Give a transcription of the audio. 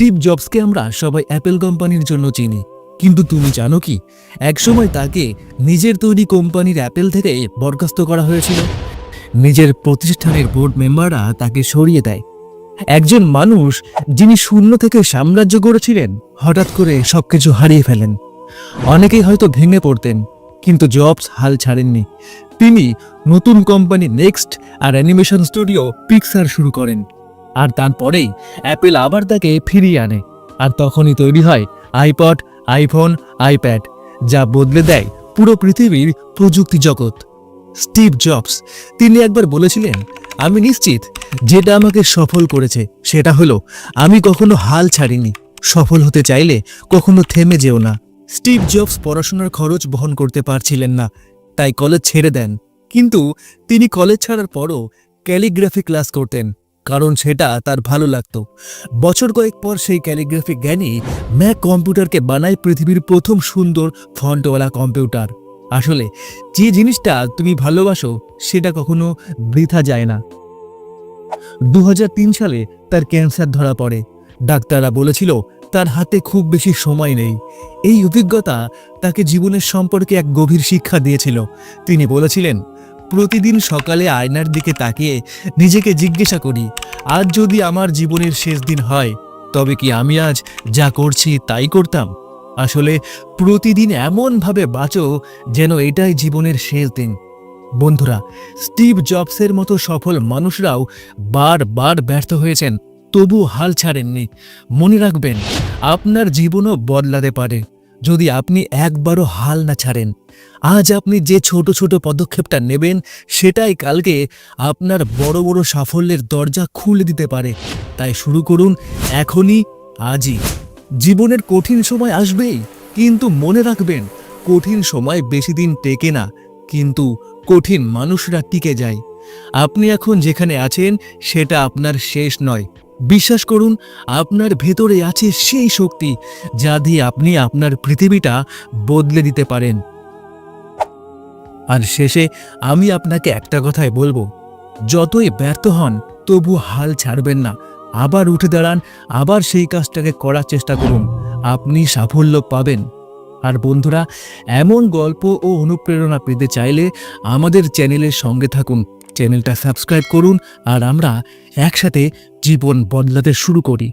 Steve জবসকে আমরা সবাই Apple কোম্পানির জন্য চিনি। কিন্তু তুমি জানো কি? একসময় তাকে নিজের তৈরি কোম্পানির অ্যাপেল থেকে বরখাস্ত করা হয়েছিল। নিজের প্রতিষ্ঠানের বোর্ড মেম্বাররা তাকে সরিয়ে দেয়। একজন মানুষ যিনি শূন্য থেকে সাম্রাজ্য গড়েছিলেন, হঠাৎ করে সবকিছু হারিয়ে ফেলেন। অনেকেই হয়তো ভেঙে পড়তেন, কিন্তু জবস হাল ছাড়েননি। তিনি নতুন কোম্পানি নেক্সট আর অ্যানিমেশন স্টুডিও পিক্সার শুরু করেন। আর তারপরেই অ্যাপেল আবার তাকে ফিরিয়ে আনে। আর তখনই তৈরি হয় আইপড আইফোন আইপ্যাড যা বদলে দেয় পুরো পৃথিবীর প্রযুক্তি জগৎ। স্টিভ জবস, তিনি একবার বলেছিলেন, আমি নিশ্চিত যেটা আমাকে সফল করেছে সেটা হলো আমি কখনো হাল ছাড়িনি। সফল হতে চাইলে কখনো থেমে যেও না। স্টিভ জবস পড়াশোনার খরচ বহন করতে পারছিলেন না, তাই কলেজ ছেড়ে দেন। কিন্তু তিনি কলেজ ছাড়ার পরও ক্যালিগ্রাফি ক্লাস করতেন। কারণ সেটা তার ভালো লাগতো। বছর কয়েক পর সেই ক্যালিগ্রাফি জ্ঞানী ম্যাক কম্পিউটারকে বানায় পৃথিবীর প্রথম সুন্দর ফন্টওয়ালা কম্পিউটার। আসলে, যে জিনিসটা তুমি ভালোবাসো, সেটা কখনো বৃথা যায় না। দু হাজার তিন সালে তার ক্যান্সার ধরা পড়ে। ডাক্তাররা বলেছিল, তার হাতে খুব বেশি সময় নেই। এই অভিজ্ঞতা তাকে জীবনের সম্পর্কে এক গভীর শিক্ষা দিয়েছিল। তিনি বলেছিলেন প্রতিদিন সকালে আয়নার দিকে তাকিয়ে নিজেকে জিজ্ঞাসা করি, আজ যদি আমার জীবনের শেষ দিন হয়, তবে কি আমি আজ যা করছি তাই করতাম? আসলে প্রতিদিন এমনভাবে বাঁচো যেন এটাই জীবনের শেষ দিন। বন্ধুরা, স্টিভ জবসের মতো সফল মানুষরাও বারবার ব্যর্থ হয়েছেন তবু হাল ছাড়েননি। মনে রাখবেন, আপনার জীবনও বদলাতে পারে। যদি আপনি একবারও হাল না ছাড়েন, আজ আপনি যে ছোট ছোট পদক্ষেপটা নেবেন, সেটাই কালকে আপনার বড় বড় সাফল্যের দরজা খুলে দিতে পারে। তাই শুরু করুন এখনই, আজই। জীবনের কঠিন সময় আসবেই, কিন্তু মনে রাখবেন, কঠিন সময় বেশি দিন টেকে না, কিন্তু কঠিন মানুষরা টিকে যায়। আপনি এখন যেখানে আছেন, সেটা আপনার শেষ নয়। বিশ্বাস করুন, আপনার ভেতরে আছে সেই শক্তি যা দিয়ে আপনি আপনার পৃথিবীটা বদলে দিতে পারেন। আর শেষে আমি আপনাকে একটা কথাই বলব, যতই ব্যর্থ হন, তবু হাল ছাড়বেন না। আবার উঠে দাঁড়ান, আবার সেই কাজটাকে করার চেষ্টা করুন, আপনি সাফল্য পাবেন। আর বন্ধুরা, এমন গল্প ও অনুপ্রেরণা পেতে চাইলে আমাদের চ্যানেলের সঙ্গে থাকুন। চ্যানেলটা সাবস্ক্রাইব করুন আর আমরা একসাথে জীবন বদলাতে শুরু করি।